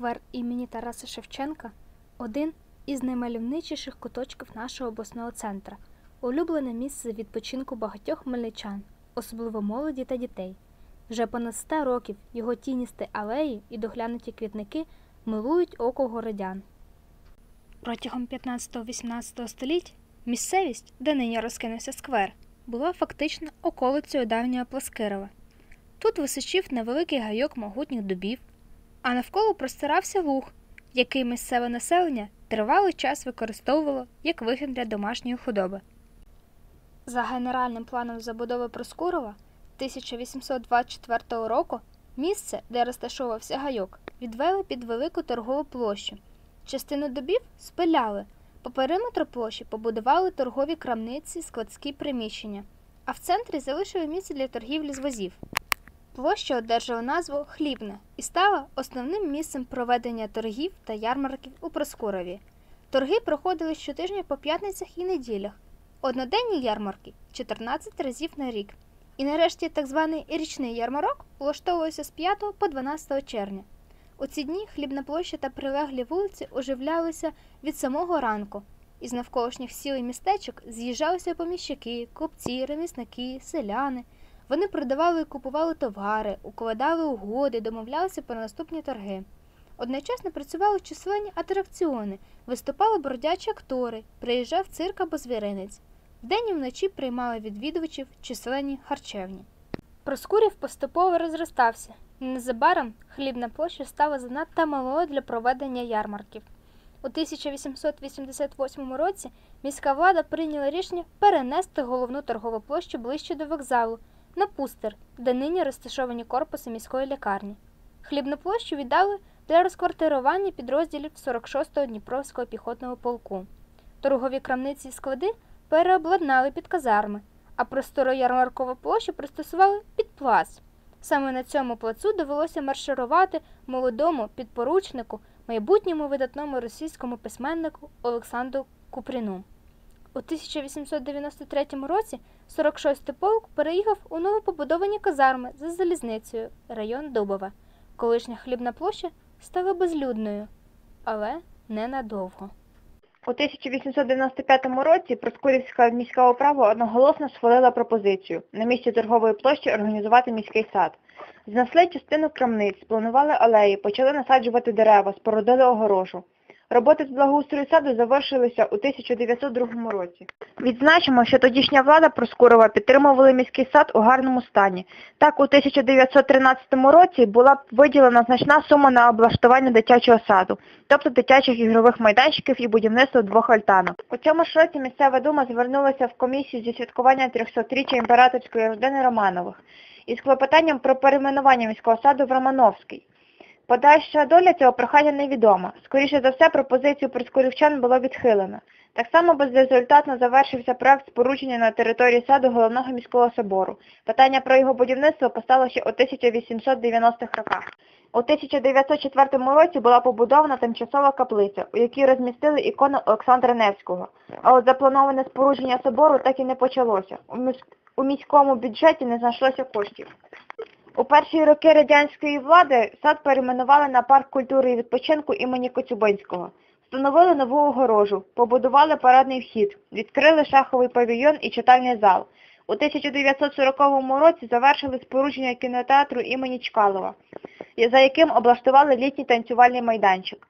сквер імені Тараса Шевченка один із наймальовничіших куточків нашого обласного центра, улюблене місце відпочинку багатьох хмельничан, особливо молоді та дітей. Вже понад 100 років його тіністі алеї і доглянуті квітники милують око городян. Протягом 15-18 століть місцевість, де нині розкинувся сквер, була фактично околицею давнього Пласкирова. Тут височив невеликий гайок могутніх дубів, а навколо простирався луг, який місцеве населення тривалий час використовувало як вигін для домашньої худоби. За генеральним планом забудови Проскурова 1824 року місце, де розташовувався гайок, відвели під велику торгову площу. Частину добів спиляли, по периметру площі побудували торгові крамниці, складські приміщення, а в центрі залишили місце для торгівлі з возів. Площа одержала назву Хлібна і стала основним місцем проведення торгів та ярмарків у Проскурові. Торги проходили щотижня по п'ятницях і неділях, одноденні ярмарки 14 разів на рік. І нарешті так званий річний ярмарок влаштовувався з 5 по 12 червня. У ці дні хлібна площа та прилеглі вулиці оживлялися від самого ранку. Із навколишніх сіл і містечок з'їжджалися поміщики, купці, ремісники, селяни. Вони продавали і купували товари, укладали угоди, домовлялися про наступні торги. Одночасно працювали численні атракціони, виступали бродячі актори, приїжджав цирк або звіринець. Вдень і вночі приймали відвідувачів численні харчевні. Проскурів поступово розростався. Незабаром хлібна площа стала занадто малою для проведення ярмарків. У 1888 році міська влада прийняла рішення перенести головну торгову площу ближче до вокзалу на пустир, де нині розташовані корпуси міської лікарні. Хлібну площу віддали для розквартирування підрозділів 46-го Дніпровського піхотного полку. Торгові крамниці і склади переобладнали під казарми, а простору ярмаркову площу пристосували під плац. Саме на цьому плацу довелося марширувати молодому підпоручнику, майбутньому видатному російському письменнику Олександру Купріну. У 1893 році 46-й полк переїхав у новопобудовані казарми за залізницею, район Дубове. Колишня хлібна площа стала безлюдною, але ненадовго. У 1895 році Проскурівська міська управа одноголосно схвалила пропозицію на місці торгової площі організувати міський сад. Знесли частину крамниць, спланували алеї, почали насаджувати дерева, спорудили огорожу. Роботи з благоустрою саду завершилися у 1902 році. Відзначимо, що тодішня влада Проскурова підтримувала міський сад у гарному стані. Так, у 1913 році була виділена значна сума на облаштування дитячого саду, тобто дитячих ігрових майданчиків і будівництво двох альтанок. У цьому ж році місцева дума звернулася в комісію зі святкування 300-річчя імператорської родини Романових із клопотанням про перейменування міського саду в Романовський. Подальша доля цього прохання невідома. Скоріше за все, пропозицію прискорівчан було відхилено. Так само безрезультатно завершився проект спорудження на території саду головного міського собору. Питання про його будівництво постало ще у 1890-х роках. У 1904 році була побудована тимчасова каплиця, у якій розмістили ікону Олександра Невського. А от заплановане спорудження собору так і не почалося. У міському бюджеті не знайшлося коштів. У перші роки радянської влади сад перейменували на парк культури і відпочинку імені Коцюбинського. Встановили нову огорожу, побудували парадний вхід, відкрили шаховий павільйон і читальний зал. У 1940 році завершили спорудження кінотеатру імені Чкалова, за яким облаштували літній танцювальний майданчик.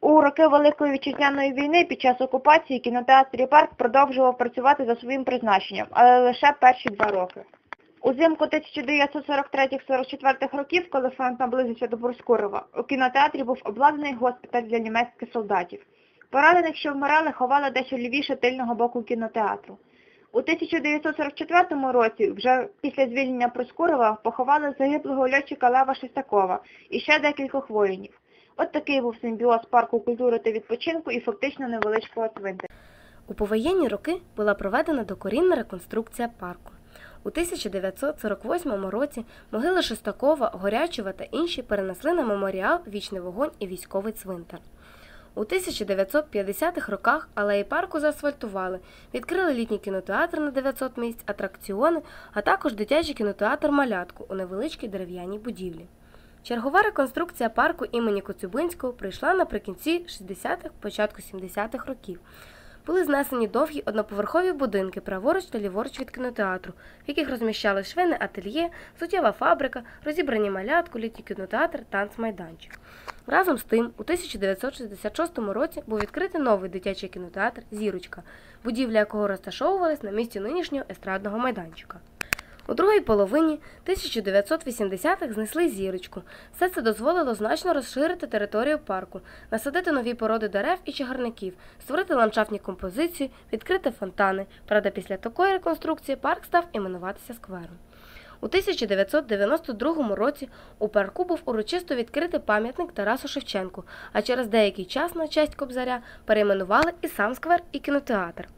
У роки Великої вітчизняної війни під час окупації кінотеатр і парк продовжував працювати за своїм призначенням, але лише перші два роки. Узимку 1943-44 років, коли фронт наблизився до Проскурова, у кінотеатрі був обладнаний госпіталь для німецьких солдатів. Поранених, що вмирали, ховали дещо лівіше тильного боку кінотеатру. У 1944 році, вже після звільнення Проскурова, поховали загиблого льотчика Лева Шестакова і ще декількох воїнів. От такий був симбіоз парку культури та відпочинку і фактично невеличкого цвинтаря. У повоєнні роки була проведена докорінна реконструкція парку. У 1948 році могили Шестакова, Горячова та інші перенесли на меморіал Вічний вогонь і військовий цвинтар. У 1950-х роках алеї парку заасфальтували, відкрили літній кінотеатр на 900 місць, атракціони, а також дитячий кінотеатр Малятку у невеличкій дерев'яній будівлі. Чергова реконструкція парку імені Коцюбинського прийшла наприкінці 60-х, початку 70-х років. Були знесені довгі одноповерхові будинки праворуч та ліворуч від кінотеатру, в яких розміщали швейне ательє, суттєва фабрика, розібрані малятку, літній кінотеатр, танцмайданчик. Разом з тим, у 1966 році був відкритий новий дитячий кінотеатр Зірочка, будівля якого розташовувалась на місці нинішнього естрадного майданчика. У другій половині 1980-х знесли зірочку. Все це дозволило значно розширити територію парку, насадити нові породи дерев і чагарників, створити ландшафтні композиції, відкрити фонтани. Правда, після такої реконструкції парк став іменуватися сквером. У 1992 році у парку був урочисто відкритий пам'ятник Тарасу Шевченку, а через деякий час на честь Кобзаря перейменували і сам сквер, і кінотеатр.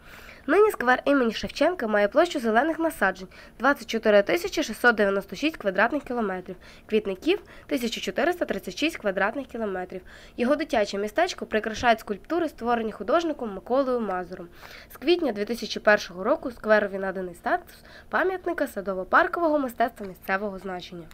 Нині сквер імені Шевченка має площу зелених насаджень 24 696 квадратних кілометрів, квітників 1436 квадратних кілометрів. Його дитяче містечко прикрашають скульптури, створені художником Миколою Мазуром. З квітня 2001 року скверові наданий статус пам'ятника садово-паркового мистецтва місцевого значення.